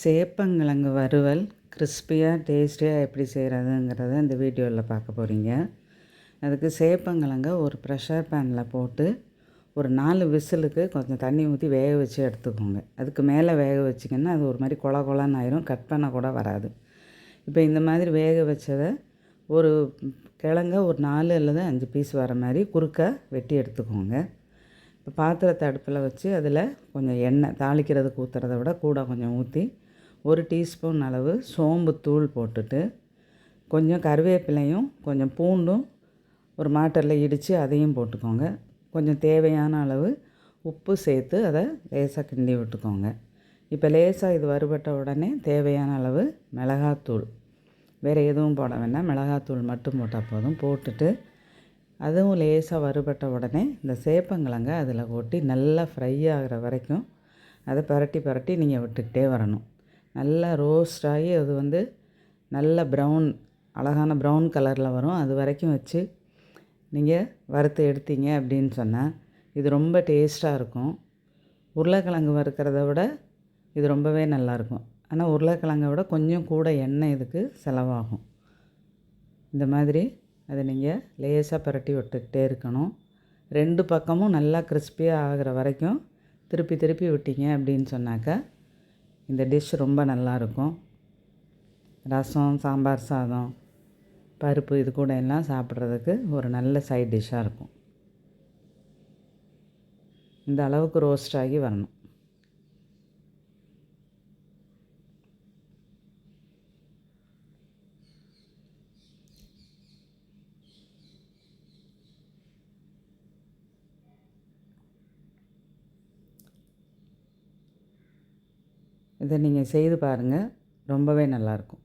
சேப்பங்கிழங்கு வறுவல் கிறிஸ்பியாக டேஸ்டியாக எப்படி செய்கிறதுங்கிறத இந்த வீடியோவில் பார்க்க போகிறீங்க அதுக்கு சேப்பங்கிழங்க ஒரு ப்ரெஷர் பேனில் போட்டு ஒரு நாலு விசிலுக்கு கொஞ்சம் தண்ணி ஊற்றி வேக வச்சு எடுத்துக்கோங்க. அதுக்கு மேலே வேக வச்சிங்கன்னா அது ஒரு மாதிரி கொல கொலன்னு ஆயிரும் கட் பண்ண கூட வராது. இப்போ இந்த மாதிரி வேக வச்சதை ஒரு கிழங்க ஒரு நாலு அல்லது அஞ்சு பீஸ் வர மாதிரி குறுக்க வெட்டி எடுத்துக்கோங்க. இப்போ பாத்திரத்தை அடுப்பில் வச்சு அதில் கொஞ்சம் எண்ணெய் தாளிக்கிறதுக்கு ஊற்றுறத விட கூட கொஞ்சம் ஊற்றி ஒரு டீஸ்பூன் அளவு சோம்பு தூள் போட்டுட்டு கொஞ்சம் கருவேப்பிலையும் கொஞ்சம் பூண்டும் ஒரு மாட்டரில் இடித்து அதையும் போட்டுக்கோங்க. கொஞ்சம் தேவையான அளவு உப்பு சேர்த்து அதை லேசாக கிண்டி விட்டுக்கோங்க. இப்போ லேசாக இது வறுபட்ட உடனே தேவையான அளவு மிளகாத்தூள். வேறு எதுவும் போட வேண்டாம். மிளகாத்தூள் மட்டும் போட்டால் போதும். போட்டுட்டு அதுவும் லேசாக வறுபட்ட உடனே இந்த சேப்பங்கிழங்க அதில் கொட்டி நல்லா ஃப்ரை ஆகிற வரைக்கும் அதை பரட்டி பரட்டி நீங்கள் விட்டுக்கிட்டே வரணும். நல்லா ரோஸ்ட் ஆகி அது வந்து நல்ல ப்ரௌன் அழகான ப்ரௌன் கலரில் வரும். அது வரைக்கும் வச்சு நீங்கள் வறுத்து எடுத்தீங்க அப்படின்னு சொன்னால் இது ரொம்ப டேஸ்ட்டாக இருக்கும். உருளைக்கிழங்கு வறுக்கிறத விட இது ரொம்பவே நல்லாயிருக்கும் ஆனால் உருளைக்கிழங்கை விட கொஞ்சம் கூட எண்ணெய் இதுக்கு செலவாகும். இந்த மாதிரி அதை நீங்கள் லேசாக புரட்டி விட்டுக்கிட்டே இருக்கணும். ரெண்டு பக்கமும் நல்லா கிறிஸ்பியாக ஆகிற வரைக்கும் திருப்பி திருப்பி விட்டீங்க அப்படின்னு சொன்னாக்கா இந்த டிஷ் ரொம்ப நல்லாயிருக்கும் ரசம் சாம்பார் சாதம் பருப்பு இது கூட எல்லாம் சாப்பிட்றதுக்கு ஒரு நல்ல சைட் டிஷ்ஷாக இருக்கும். இந்த அளவுக்கு ரோஸ்ட் ஆகி வரணும். இதை நீங்கள் செய்து பாருங்கள் ரொம்பவே நல்லாயிருக்கும்.